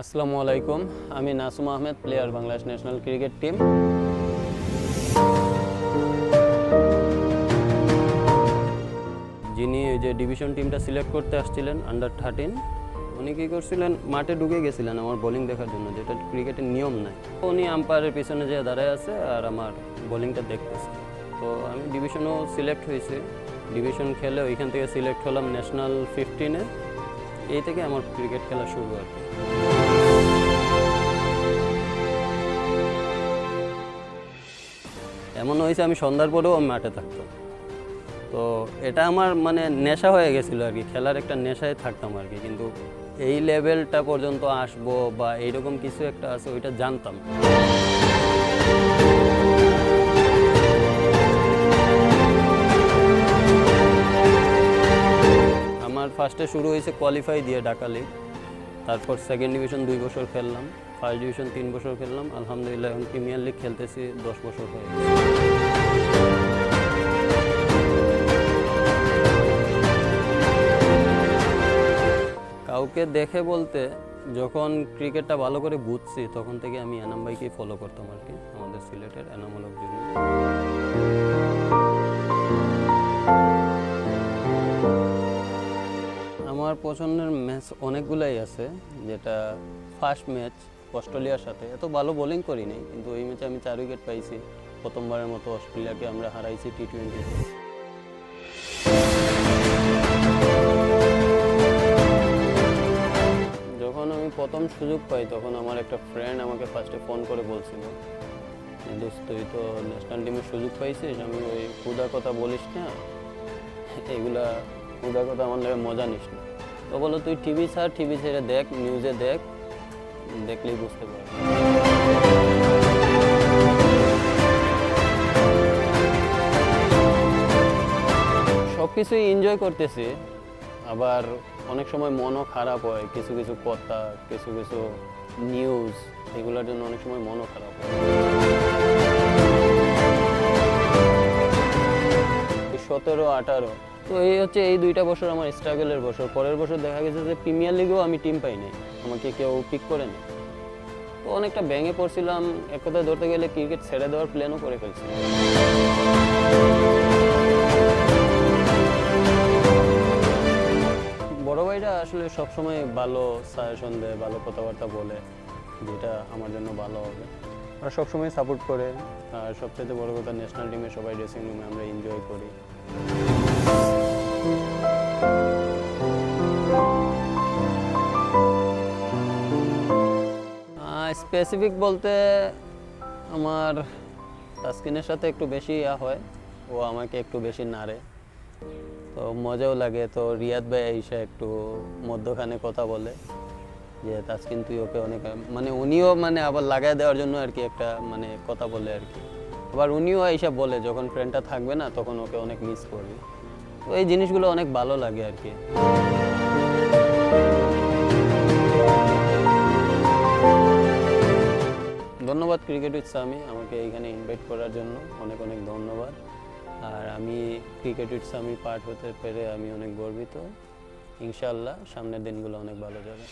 আসসালামু আলাইকুম। আমি Nasum Ahmed, player Bangladesh national cricket team. যিনি ওই যে ডিভিশন টিমটা সিলেক্ট করতে আসছিলেন আন্ডার থার্টিন উনি কী করছিলেন? মাঠে ঢুকে গেছিলেন আমার বোলিং দেখার জন্য, যেটা ক্রিকেটের নিয়ম নাই। উনি আম্পায়ারের পিছনে যে দাঁড়ায় আছে আর আমার বোলিংটা দেখতেছে। তো আমি ডিভিশনও সিলেক্ট হয়েছি। ডিভিশন খেলে ওইখান থেকে সিলেক্ট হলাম ন্যাশনাল ফিফটিনে এই থেকে আমার ক্রিকেট খেলা শুরু আর কি। এমন হয়েছে আমি সন্ধ্যার পরেও আমি মাঠে থাকতাম তো এটা আমার মানে নেশা হয়ে গেছিল আর কি, খেলার একটা নেশায় থাকতাম আর কি, কিন্তু এই লেভেলটা পর্যন্ত আসব বা এইরকম কিছু একটা আছে ওইটা জানতাম। আমার ফার্স্টে শুরু হয়েছে কোয়ালিফাই দিয়ে ঢাকা লিগ তারপর সেকেন্ড ডিভিশন দুই বছর খেললাম। ফার্স্ট ডিভিশন তিন বছর খেললাম। আলহামদুলিল্লাহ এখন প্রিমিয়ার লিগ খেলতেছি দশ বছর হয়ে কাউকে দেখে বলতে যখন ক্রিকেটটা ভালো করে বুঝছি, তখন থেকে আমি এনাম ভাইকেই ফলো করতাম আর কি, আমাদের সিলেটের এনামূলক জুনিয়র। আমার পছন্দের ম্যাচ অনেকগুলাই আছে, যেটা ফার্স্ট ম্যাচ অস্ট্রেলিয়ার সাথে। এত ভালো বোলিং করিনি কিন্তু ওই ম্যাচে আমি চার উইকেট পাইছি। প্রথমবারের মতো অস্ট্রেলিয়াকে আমরা হারাইছি টি টোয়েন্টিতে যখন আমি প্রথম সুযোগ পাই, তখন আমার একটা ফ্রেন্ড আমাকে ফার্স্টে ফোন করে বলছিল তুই তো ন্যাশনাল টিমের সুযোগ পাইছিস, আমি ওই ক্ষুদা কথা বলিস না, এগুলা ক্ষুদা কথা আমার মজা নিস না। তো বলো তুই টিভি ছাড় টিভি ছেড়ে দেখ নিউজে দেখ দেখলেই বুঝতে পারবি। সব কিছুই এনজয় করতেছি, আবার অনেক সময় মনও খারাপ হয়, কিছু কিছু কথা, কিছু কিছু নিউজ এগুলোর জন্য অনেক সময় মনও খারাপ হয়। সতেরো, আঠারো তো এই হচ্ছে এই দুইটা বছর আমার স্ট্রাগলের বছর। পরের বছর দেখা গেছে যে প্রিমিয়ার লিগেও আমি টিম পাইনি আমাকে কেউ পিক করে করেনি তো অনেকটা ব্যাঙে পড়ছিলাম। এক কথায় ধরতে গেলে ক্রিকেট ছেড়ে দেওয়ার প্ল্যানও করে ফেলছিলাম বড় ভাইরা আসলে সবসময় ভালো সাজেশন দেয়, ভালো কথাবার্তা বলে, যেটা আমার জন্য ভালো হবে। ওরা সবসময় সাপোর্ট করে। আর সবচেয়ে বড় কথা ন্যাশনাল টিমে সবাই ড্রেসিং রুমে আমরা এনজয় করি। স্পেসিফিক বলতে আমার তাস্কিনের সাথে একটু বেশি ইয়া হয়। ও আমাকে একটু বেশি নাড়ে। তো মজাও লাগে। তো রিয়াদ ভাই এসে একটু মধ্যখানে কথা বলে যে, তাসকিন, তুই ওকে অনেক মানে উনিও মানে আবার লাগাই দেওয়ার জন্য আর কি একটা মানে কথা বলে আর কি। আবার উনিও এসে বলে, যখন ফ্রেন্ডটা থাকবে না, তখন ওকে অনেক মিস করবি। এই জিনিসগুলো অনেক ভালো লাগে আর কি। ধন্যবাদ ক্রিকেট উইথ সামি আমাকে এইখানে ইনভাইট করার জন্য। অনেক অনেক ধন্যবাদ। আর আমি ক্রিকেট উইথ সামির পার্ট হতে পেরে আমি অনেক গর্বিত। ইনশাল্লাহ সামনের দিনগুলো অনেক ভালো যাবে।